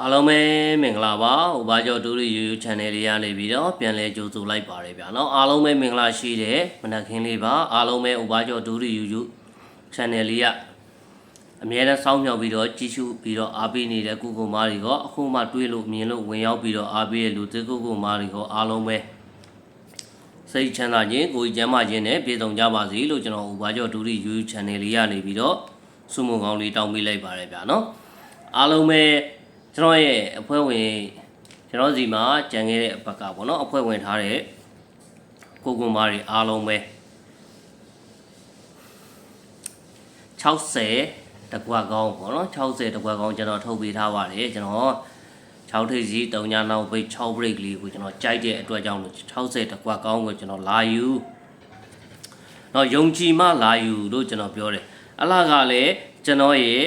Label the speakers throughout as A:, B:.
A: အားလုံးပဲမင်္ဂလာပါ။ဥပါကျော်ဒူရီ YouTube Channel လေးရနေပြီးတော့ပြန်လဲကြိုဆိုလိုက်ပါရယ်ဗျာ။နော်အားလုံးပဲမင်္ဂလာရှိတဲ့မနက်ခင်းလေးပါ။အားလုံးပဲဥပါကျော်ဒူရီ YouTube Channel လေးရအမြဲတမ်းစောင့်မျှော်ပြီးတော့ကြည့်ရှုပြီးတော့အားပေးနေတဲ့ကုကုမားတွေကအခုမှတွေးလို့မြင်လို့ဝင်ရောက်ပြီးတော့အားပေးရလူသစ်ကုကုမားတွေကအားလုံးပဲစိတ်ချမ်းသာခြင်းကိုယ်ကျမ်းမာခြင်းနဲ့ပြည့်စုံကြပါစေလို့ကျွန်တော်ဥပါကျော်ဒူရီ YouTube Channel လေးရနေပြီးတော့ဆုမွန်ကောင်းလေးတောင်းပေးလိုက်ပါရယ်ဗျာနော်။အားလုံးပဲ ကျွန်တော်ရဲ့အဖွဲ့ဝင်ကျွန်တော်စီမှာကြံခဲ့တဲ့အဘက်ကပေါ့နော်အဖွဲ့ဝင်ထားတဲ့ကိုကုမားတွေအားလုံးပဲ60တကွက်ကောင်းပေါ့နော်60တကွက်ကောင်းကျွန်တော်ထုတ်ပေးထားပါတယ်ကျွန်တော်6ထိပ်စီ3ညနောက်ပိတ်6 break လေးကိုကျွန်တော်ကြိုက်တဲ့အတွက်ကြောင့်လို့60တကွက်ကောင်းကိုကျွန်တော်လာယူတော့ယုံကြည်မှလာယူလို့ကျွန်တော်ပြောတယ်အလားကလည်းကျွန်တော်ရဲ့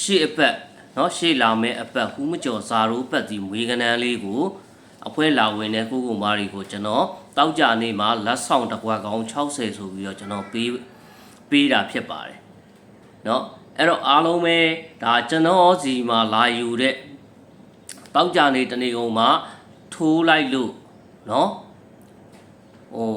A: ရှေ့အပတ် နော်ရှေ့လာမယ့်အပတ်ဟူးမကျော်စာရိုးပတ်ဒီမွေးကနန်းလေးကိုအဖွဲလာဝင်တဲ့ကိုကိုမားတွေကိုကျွန်တော်တောက်ကြနေမှာလက်ဆောင်တစ်ကွက်ကောင်60ဆိုပြီးတော့ကျွန်တော်ပေးပေးတာဖြစ်ပါတယ်နော်အဲ့တော့အားလုံးပဲဒါကျွန်တော်စီမှာလာယူတဲ့တောက်ကြနေတနေကုန်မှာထိုးလိုက်လို့နော်ဟို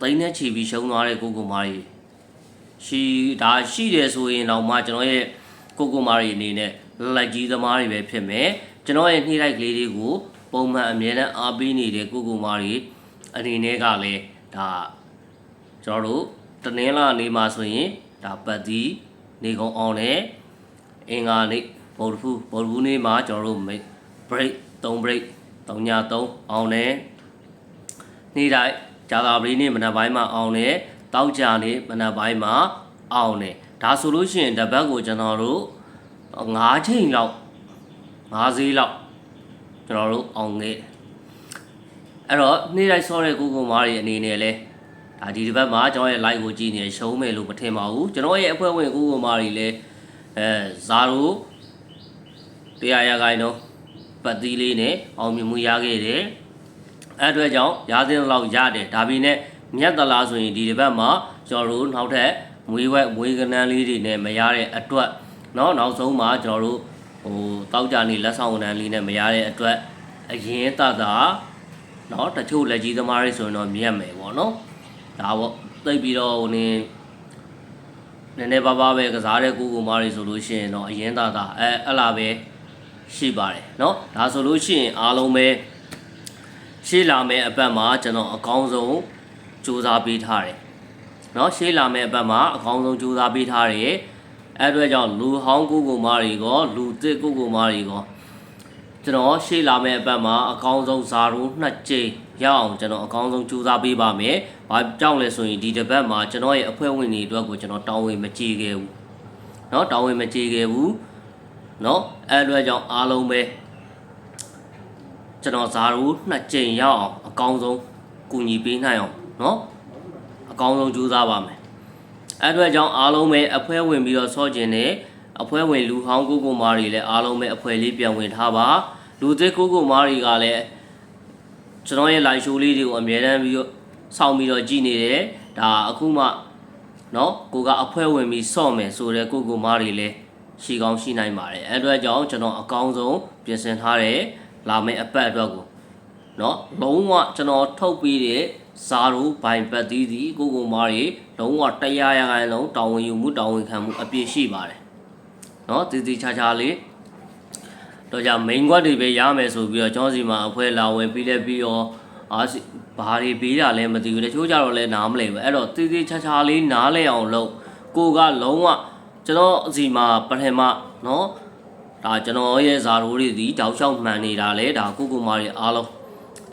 A: တိန်းနဲ့ချီပြီးရှုံးသွားတဲ့ကိုကိုမားတွေရှိဒါရှိတယ်ဆိုရင်တော့မှကျွန်တော်ရဲ့ ကိုကိုမားတွေအနေနဲ့လက်ကြီးသမားတွေပဲဖြစ်မယ်ကျွန်တော်ရဲ့နှိလိုက်ကလေးတွေကိုပုံမှန်အမြဲတမ်းအားပေးနေတဲ့ကိုကိုမားတွေအနေနဲ့ကလည်းဒါကျွန်တော်တို့တနင်္လာနေ့မှာဆိုရင်ဒါပတ်သီးနေကုန်အောင်နဲ့အင်္ဂါနေ့ဗုဒ္ဓဖူးဗုဒ္ဓဖူးနေ့မှာကျွန်တော်တို့ break 3 break 3ည3အောင်နဲ့နေ့တိုင်းဂျာသာပလီနေ့မနက်ပိုင်းမှာအောင်နဲ့တောက်ကြနေ့မနက်ပိုင်းမှာအောင်နဲ့ ဒါဆိုလို့ရှိရင်တပတ်ကိုကျွန်တော်တို့9ချိန်လောက်9ဈေးလောက်ကျွန်တော်တို့အောင်ခဲ့အဲ့တော့နေ့တိုင်းဆောတဲ့ကိုကိုမားတွေအနေနဲ့လဲဒါဒီတစ်ပတ်မှာကျွန်တော်ရဲ့ live ကိုကြည့်နေရှုံးမယ်လို့မထင်ပါဘူးကျွန်တော်ရဲ့အဖွဲ့ဝင်ကိုကိုမားတွေလဲအဲဇာရိုတရားရခိုင်တော့ပတ်သီးလေးနဲ့အောင်မြင်မှုရခဲ့တယ်အဲ့အတွက်ကြောင့်ရာသင်းလောက်ရတယ်ဒါပေမဲ့မြတ်တလားဆိုရင်ဒီတစ်ပတ်မှာကျွန်တော်တို့နောက်ထပ် မွေးဝက်မွေးကနန်းလေးတွေနဲ့မရတဲ့အတွက်เนาะနောက်ဆုံးမှာကျွန်တော်တို့ဟိုတောက်ကြနေလက်ဆောင်ကနန်းလေးနဲ့မရတဲ့အတွက်အရင်တသာเนาะတချို့လက်ကြီးသမားတွေဆိုရင်တော့မြတ်မယ်ပေါ့เนาะဒါပေါ့သိပ်ပြီးတော့ဟိုနေနည်းနည်းပါးပါးပဲကစားတဲ့ကိုကိုမားတွေဆိုလို့ရှိရင်တော့အရင်တသာအဲအဲ့လာပဲရှိပါတယ်เนาะဒါဆိုလို့ရှိရင်အားလုံးပဲရှေ့လာမယ့်အပတ်မှာကျွန်တော်အကောင်းဆုံးစူးစမ်းပေးထားတယ် เนาะရှေ့လာမယ့်အပတ်မှာအကောင်းဆုံးစူးစမ်းပေးထားတယ်အဲ့အတွက်ကြောင့်လူဟောင်းကိုကိုမားတွေကောလူသစ်ကိုကိုမားတွေကောကျွန်တော်ရှေ့လာမယ့်အပတ်မှာအကောင်းဆုံးဇာရိုးနှစ်ကြိမ်ရအောင်ကျွန်တော်အကောင်းဆုံးစူးစမ်းပေးပါမယ်။ဘာကြောင့်လဲဆိုရင်ဒီတစ်ပတ်မှာကျွန်တော်ရဲ့အဖွဲ့ဝင်တွေအတွက်ကိုကျွန်တော်တောင်းဝင်မကြည့်ခဲ့ဘူး။เนาะတောင်းဝင်မကြည့်ခဲ့ဘူး။เนาะအဲ့အတွက်ကြောင့်အားလုံးပဲကျွန်တော်ဇာရိုးနှစ်ကြိမ်ရအောင်အကောင်းဆုံးကူညီပေးနိုင်အောင်เนาะ အကောင်းဆုံးကြိုးစားပါမယ်အဲ့အတွက်ကြောင့်အားလုံးပဲအဖွဲဝင်ပြီးတော့ဆော့ကျင်နေအဖွဲဝင်လူဟောင်းကိုကိုမားတွေလည်းအားလုံးပဲအဖွဲလေးပြန်ဝင်ထားပါလူသစ်ကိုကိုမားတွေကလည်းကျွန်တော်ရဲ့ live show လေးတွေကိုအမြဲတမ်းပြီးတော့စောင့်ပြီးတော့ကြည့်နေတယ်ဒါအခုမှเนาะကိုကအဖွဲဝင်ပြီးဆော့မယ်ဆိုတဲ့ကိုကိုမားတွေလည်းရှိကောင်းရှိနိုင်ပါတယ်အဲ့အတွက်ကြောင့်ကျွန်တော်အကောင်းဆုံးပြင်ဆင်ထားတယ်လာမယ့်အပတ်အတွက်ကို เนาะလုံးဝကျွန်တော်ထုတ်ပြီးတဲ့ ဇာရိုဘိုင်ပတ်သီးစီကိုကိုမားတွေလုံးဝတရားရခိုင်လုံးတောင်းဝင်ယူမှုတောင်းဝင်ခံမှုအပြည့်ရှိပါတယ်เนาะတည်တည်ချာချာလေးတော့じゃ main ကွက်တွေပဲရမယ်ဆိုပြီးတော့ကျောင်းစီမှာအဖွဲလာဝင်ပြီးလဲပြီးတော့အာစီဘာတွေပေးတာလဲမသိဘူးတချို့ကြတော့လဲနားမလဲဘူးအဲ့တော့တည်တည်ချာချာလေးနားလဲအောင်လုပ်ကိုကလုံးဝကျွန်တော်အစီမှာပထမเนาะဒါကျွန်တော်ရဲ့ဇာရိုးတွေဒီတောက်လျှောက်မှန်နေတာလဲဒါကိုကိုမားတွေအားလုံး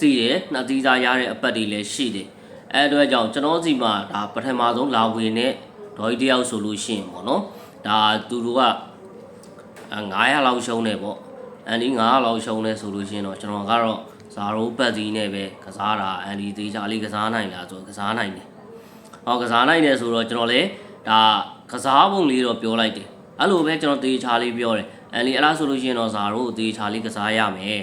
A: သိတယ်နှစ်သီးသားရတဲ့အပတ်တွေလည်းရှိတယ်အဲအတွက်ကြောင့်ကျွန်တော်စီမှာဒါပထမဆုံးလာဝင်တဲ့ဒေါ်ကြီးတယောက်ဆိုလို့ရှိရင်ပေါ့နော်ဒါသူတို့က900လောက်ရှုံးတယ်ပေါ့အန်ဒီ900လောက်ရှုံးတယ်ဆိုလို့ရှိရင်တော့ကျွန်တော်ကတော့ဇာရိုးပတ်သီးနဲ့ပဲကစားတာအန်ဒီသေးချာလေးကစားနိုင်လားဆိုကစားနိုင်တယ်ဟောကစားနိုင်တယ်ဆိုတော့ကျွန်တော်လည်းဒါကစားပုံလေးတော့ပြောလိုက်တယ်အဲ့လိုပဲကျွန်တော်သေချာလေးပြောတယ်အန်ဒီအဲ့လားဆိုလို့ရှိရင်တော့ဇာရိုးသေချာလေးကစားရမယ်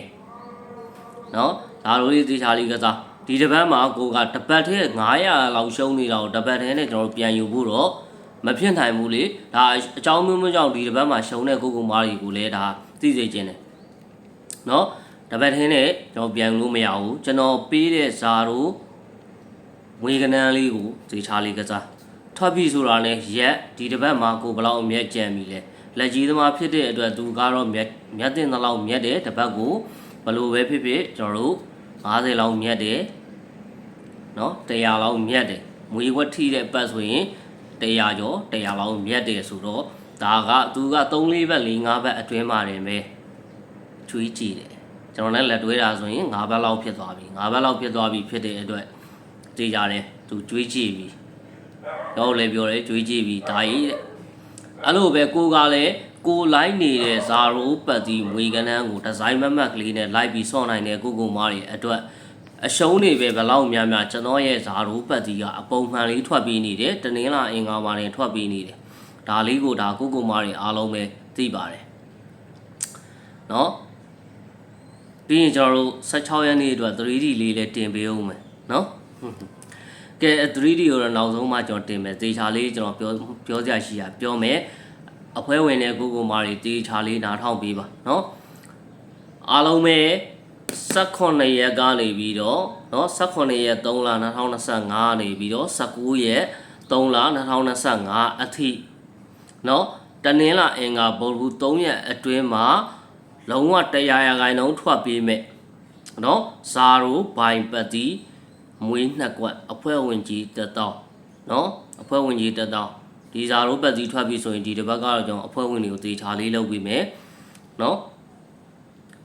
A: နော် ဒါတို့လေးတေချာလေးကစားဒီတပတ်မှာကိုကတပတ်ထဲ900လောက်ရှုံးနေတာကိုတပတ်ထဲနဲ့ကျွန်တော်ပြန်ယူဖို့တော့မဖြစ်နိုင်ဘူးလေဒါအကြောင်းမျိုးမျိုးကြောင့်ဒီတပတ်မှာရှုံးတဲ့ကိုကူမားတွေကိုလည်းဒါသိစေခြင်းတယ်နော်တပတ်ထဲနဲ့ကျွန်တော်ပြန်လို့မရဘူးကျွန်တော်ပေးတဲ့ဇာတို့ဝေကနန်းလေးကိုသေချာလေးကစားထွက်ပြီဆိုတာနဲ့ရက်ဒီတပတ်မှာကိုဘလောက်အမျက်ကြံပြီလဲလက်ကြီးသမားဖြစ်တဲ့အတွက်သူကတော့မျက်မျက်တင်သလောက်မျက်တယ်တပတ်ကိုဘလို့ပဲဖြစ်ဖြစ်ကျွန်တော်တို့ 50လောက်မြက်တယ်နော်100လောက်မြက်တယ်မွေဝတ်ထိတဲ့ပတ်ဆိုရင်100ကျော်100လောက်မြက်တယ်ဆိုတော့ဒါကသူက3 4ဘက်4 5ဘက်အတွင်းမှာနေပဲချွေးကြည့်တယ်ကျွန်တော်လည်းလက်တွဲတာဆိုရင်5ဘက်လောက်ဖြစ်သွားပြီ5ဘက်လောက်ဖြစ်သွားပြီဖြစ်တဲ့အတွက်သိကြတယ်သူကြွေးကြည့်ပြီတော့လည်းပြောတယ်ကြွေးကြည့်ပြီဒါကြီးတဲ့အဲ့လိုပဲကိုကလည်း ကိုလိုက်နေတဲ့ဇာရိုးပတ်တီမွေကနန်းကိုဒီဇိုင်းမတ်မတ်ကလေးနဲ့လိုက်ပြီးဆော့နိုင်တဲ့ကိုကိုမားတွေအတွက်အရှုံးတွေပဲဘယ်လောက်များများကျွန်တော်ရဲ့ဇာရိုးပတ်တီကအပုံမှန်လေးထွက်ပြီးနေတယ်တနင်္လာအင်္ဂါမှာနေထွက်ပြီးနေတယ်ဒါလေးကိုဒါကိုကိုမားတွေအားလုံးပဲသိပါတယ်နော်ပြီးရင်ကျွန်တော်တို့16ရက်နေ့အတွက် 3D လေးလည်းတင်ပေးအောင်မယ်နော်ကဲ 3D ကိုတော့နောက်ဆုံးမှကျွန်တော်တင်မယ်သေချာလေးကျွန်တော်ပြောပြောစရာရှိတာပြောမယ် အဖွဲဝင်တဲ့ကိုကိုမာတွေတေးချာလေးနားထောင်ပေးပါနော်အားလုံးပဲ18ရက်ကနေပြီးတော့နော်18ရက်3လ2025နေပြီးတော့19ရက်3လ2025အထိနော်တနင်္လာအင်္ဂါဗုဒ္ဓဟူး3ရက်အတွင်းမှာလုံးဝတရားရဂိုင်းလုံးထွက်ပေးမယ်နော်ဇာရိုဘိုင်ပတိမွေးနှစ်ကွက်အဖွဲဝင်ကြီးတသောနော်အဖွဲဝင်ကြီးတသော ဒီဇာရိုးပတ်စည်းထွက်ပြီဆိုရင်ဒီတစ်ပတ်ကတော့ကျွန်တော်အဖွဲ့ဝင်တွေကိုသေချာလေးလုပ်ပြီးမယ်နော်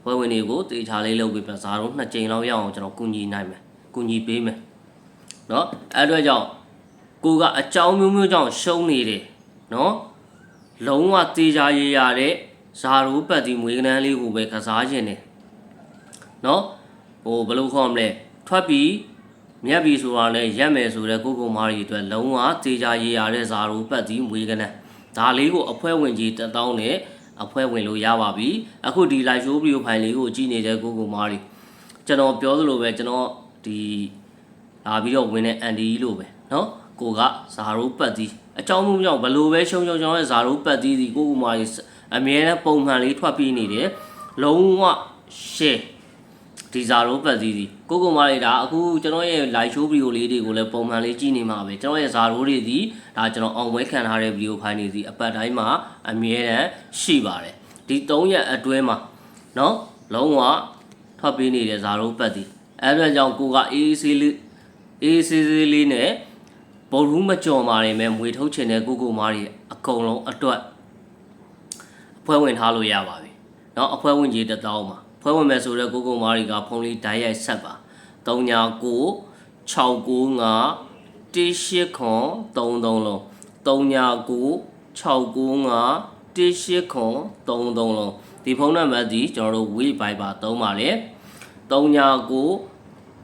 A: ဖွဲ့ဝင်တွေကိုသေချာလေးလုပ်ပြီးပြန်ဇာရိုးနှစ်ကြိမ်လောက်ရအောင်ကျွန်တော်ကူညီနိုင်မယ်ကူညီပေးမယ်နော်အဲ့အတွက်ကြောင့်ကိုကအကြောင်းမျိုးမျိုးကြောင့်ရှုံးနေတယ်နော်လုံးဝသေချာရရတဲ့ဇာရိုးပတ်စည်းမွေးကနန်းလေးကိုပဲကစားခြင်းတယ်နော်ဟိုဘယ်လိုခေါ်မလဲထွက်ပြီး မြက်ပြီဆိုတာနဲ့ရက်မယ်ဆိုတဲ့ကိုကိုမာရီအတွက်လုံးဝတေချာရေးရတဲ့ဇာရိုးပတ်ဒီမွေးကနန်းဒါလေးကိုအဖွဲဝင်ကြီးတက်တောင်းနဲ့အဖွဲဝင်လို့ရပါပြီအခုဒီ live show video file လေးကိုကြည့်နေတဲ့ကိုကိုမာရီကျွန်တော်ပြောသလိုပဲကျွန်တော်ဒီလာပြီးတော့ဝင်တဲ့အန်ဒီလို့ပဲเนาะကိုကဇာရိုးပတ်ဒီအကြောင်းမျိုးကြောင့်ဘလို့ပဲရှုံရှုံရှုံရဲ့ဇာရိုးပတ်ဒီဒီကိုကိုမာရီအမြဲတမ်းပုံမှန်လေးထွက်ပြီးနေတယ်လုံးဝ share ဒီဇာရိုးပတ်ဒီဒီကိုကိုမာရီဒါအခုကျွန်တော်ရဲ့ live show video လေးတွေကိုလည်းပုံမှန်လေးကြည့်နေမှာပဲကျွန်တော်ရဲ့ဇာရိုးတွေဒီဒါကျွန်တော်အောင်ဝဲခံထားတဲ့ video file တွေဒီအပတ်တိုင်းမှာအမြဲတမ်းရှိပါတယ်ဒီ3ရက်အတွင်းမှာเนาะလုံးဝထွက်ပြီးနေတဲ့ဇာရိုးပတ်ဒီအဲ့ဒါကြောင့်ကိုကအေးအေးဆေးလေးအေးအေးဆေးဆေးလေးနဲ့ဗုဒ္ဓမကြော်မာနေမဲ့မွေထုတ်ချင်တဲ့ကိုကိုမားတွေအကုန်လုံးအတွက်အဖွဲ့ဝင်ထားလို့ရပါပြီเนาะအဖွဲ့ဝင်ကြီးတစ်တောင်းပါ ဖွဲ့ဝင်မယ်ဆိုတော့ကိုကိုမားတွေကဖုန်းလေးဓာတ်ရိုက်ဆက်ပါ39 695 18ခွန်33လုံး39 695 18ခွန်33လုံးဒီဖုန်းနံပါတ်ဒီကျွန်တော်တို့ web viber သုံးပါလေ39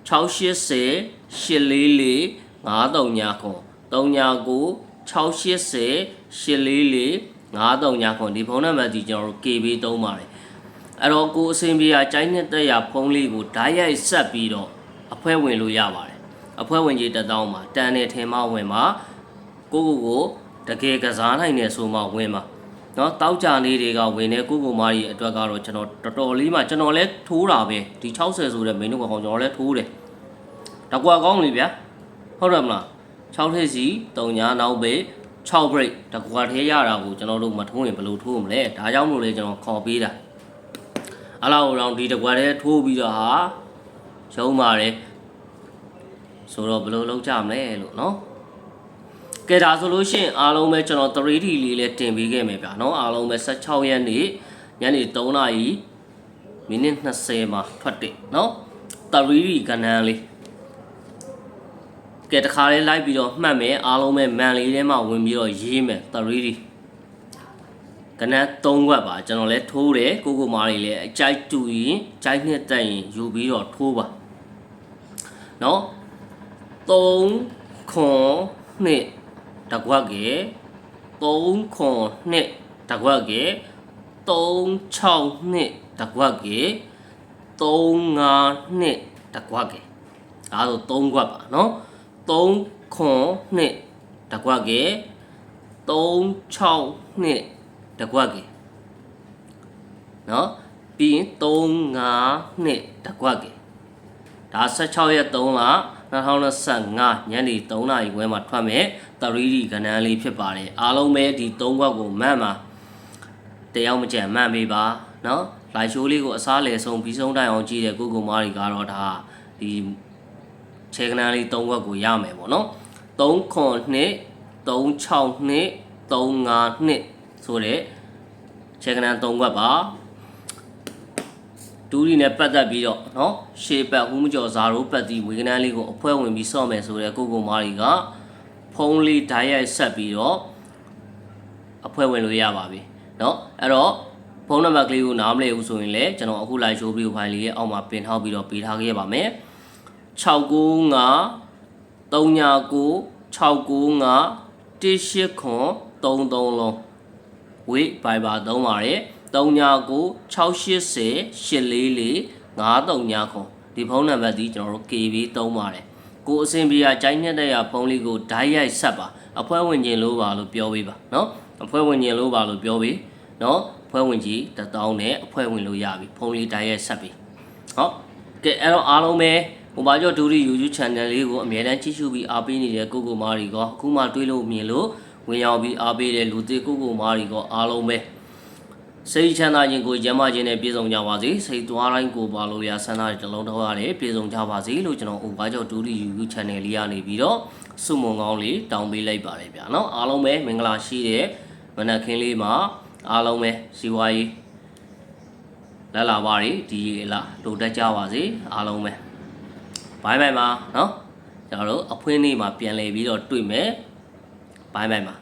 A: 680 844 539ခွန်39 680 844 539ခွန်ဒီဖုန်းနံပါတ်ဒီကျွန်တော်တို့ KB သုံးပါတယ် အဲ့တော့ကိုအဆင်ပြေရာကျိုင်းနှစ်သက်ရာဖုံးလေးကိုဓာတ်ရိုက်ဆက်ပြီးတော့အဖွဲဝင်လို့ရပါတယ်အဖွဲဝင်ကြီးတသောမှာတန်နဲ့ထင်မဝင်မှာကိုကိုကိုတကယ်ကစားနိုင်တယ်ဆိုမှဝင်မှာနော်တောက်ကြလေးတွေကဝင်နေကိုကိုမာကြီးအတွက်ကတော့ကျွန်တော်တော်တော်လေးမှကျွန်တော်လဲထိုးတာပဲဒီ60ဆိုတဲ့မင်းတို့ကောင်ကျွန်တော်လဲထိုးတယ်တကွာကောင်းလေဗျာဟုတ်တယ်မလား6ထစ်စီ3ညာနောက်ပဲ6 break တကွာထဲရတာကိုကျွန်တော်တို့မထိုးရင်ဘယ်လိုထိုးမလဲဒါကြောင့်မို့လဲကျွန်တော်ခေါ်ပေးတာ အလောက်အောင်ဒီတကွာတဲ့ထိုးပြီးတော့ဟာရုံးပါတယ်ဆိုတော့ဘယ်လိုလုပ်ကြမလဲလို့နော်ကဲဒါဆိုလို့ရှိရင်အားလုံးပဲကျွန်တော် 3D လေးလည်းတင်ပေးခဲ့မယ်ဗျာနော်အားလုံးပဲ16ရက်နေ့ညနေ3နာရီမိနစ်20မှာထွက်တယ်နော် 3D ကဏ္ဍလေးကဲတခါလေးလိုက်ပြီးတော့မှတ်မယ်အားလုံးပဲမန်လေးထဲမှာဝင်ပြီးတော့ရေးမယ် 3D ကနန်း3ခွက်ပါကျွန်တော်လည်းထိုးတယ်ကိုကိုမားတွေလည်းအကြိုက်တူရင်ကြိုက်နှစ်တက်ရင်ယူပြီးတော့ထိုးပါเนาะ3ခွန်နှစ်တကွက်ကဲ3ခွန်နှစ်တကွက်ကဲ3 6နှစ်တကွက်ကဲ3 5နှစ်တကွက်ကဲဒါဆို3ခွက်ပါเนาะ3ခွန်နှစ်တကွက်ကဲ3 6နှစ် တကွက်ကင်နော်ပြီးရင်3 5နှစ်တကွက်ကင်ဒါ16ရက်3လ2025ညနေ3နာရီခွဲမှာထွက်မဲ့သရီဒီကဏ္ဍလေးဖြစ်ပါတယ်အားလုံးပဲဒီ3ခွက်ကိုမှတ်မှာတယောက်မကြံမှတ်ပေးပါနော်လိုက်ရှိုးလေးကိုအစားလေဆုံးပြီးဆုံးတိုင်အောင်ကြည့်တဲ့ကိုကိုမားတွေကတော့ဒါဒီခြေကဏ္ဍလေး3ခွက်ကိုရမယ်ပေါ့နော်3ခွန်2 3 6 2 3 5 2 ဆိုတဲ့ခြေကဏ္ဍ3ခွက်ပါဒူးရီနဲ့ပတ်သက်ပြီးတော့เนาะရှေးပတ်ဦးမကျော်ဇာရိုးပတ်တီဝေကနန်းလေးကိုအဖွဲဝင်ပြီးဆော့မယ်ဆိုတဲ့ကိုကိုမားတွေကဖုံးလေးဓာတ်ရိုက်ဆက်ပြီးတော့အဖွဲဝင်လို့ရပါပြီเนาะအဲ့တော့ဖုန်းနံပါတ်ကလေးကိုနားမလည်ဘူးဆိုရင်လည်းကျွန်တော်အခု live show video file လေးရဲ့အောက်မှာပင်ထောက်ပြီးတော့ပေးထားခဲ့ပါမယ်695 39 695 189ခွန်33လုံး ဝေးဘိုင်ဘာသုံးပါတယ်39 680 844 539ခွန်ဒီဖုန်းနံပါတ်ဒီကျွန်တော်တို့ KB သုံးပါတယ်ကိုအစင်ပြရကြိုင်းညက်တဲ့ရဖုန်းလေးကိုဓာတ်ရိုက်ဆက်ပါအဖွဲဝင်ခြင်းလို့ပါလို့ပြောပေးပါเนาะအဖွဲဝင်ခြင်းလို့ပါလို့ပြောပေးเนาะဖွဲဝင်ကြီးတစ်တောင်းနဲ့အဖွဲဝင်လို့ရပြီဖုန်းလေးဓာတ်ရိုက်ဆက်ပြီဟောကဲအဲ့တော့အားလုံးပဲဟိုဘာကြောင့်ဒူရီ YouTube channel လေးကိုအမြဲတမ်းကြည့်ရှုပြီးအားပေးနေတဲ့ကိုကိုမားတွေကအခုမှတွေးလို့မြင်လို့ ဝင်ရောက်ပြီးအားပေးတဲ့လူသေးကိုကိုမားတွေကအားလုံးပဲစိတ်ချမ်းသာခြင်းကိုကျမ်းမာခြင်းနဲ့ပြည့်စုံကြပါစေစိတ်သွားတိုင်းကိုပါလို့ရဆန္ဒတွေတစ်လုံးတစ်ဝါနဲ့ပြည့်စုံကြပါစေလို့ကျွန်တော်ဟိုဘာကြောင့်ဒူရီ YouTube channel လေးကနေပြီးတော့စုမုံကောင်းလေးတောင်းပေးလိုက်ပါတယ်ဗျာနော်အားလုံးပဲမင်္ဂလာရှိတဲ့မနက်ခင်းလေးမှာအားလုံးပဲစီဝါရေးလာလာပါရီဒီရေလာလိုတက်ကြပါစေအားလုံးပဲဘိုင်ဘိုင်ပါနော်ကျွန်တော်တို့အဖွင့်နေ့မှာပြန်လည်ပြီးတော့တွေ့မယ် ဘိုင်ဘိုင်ပါ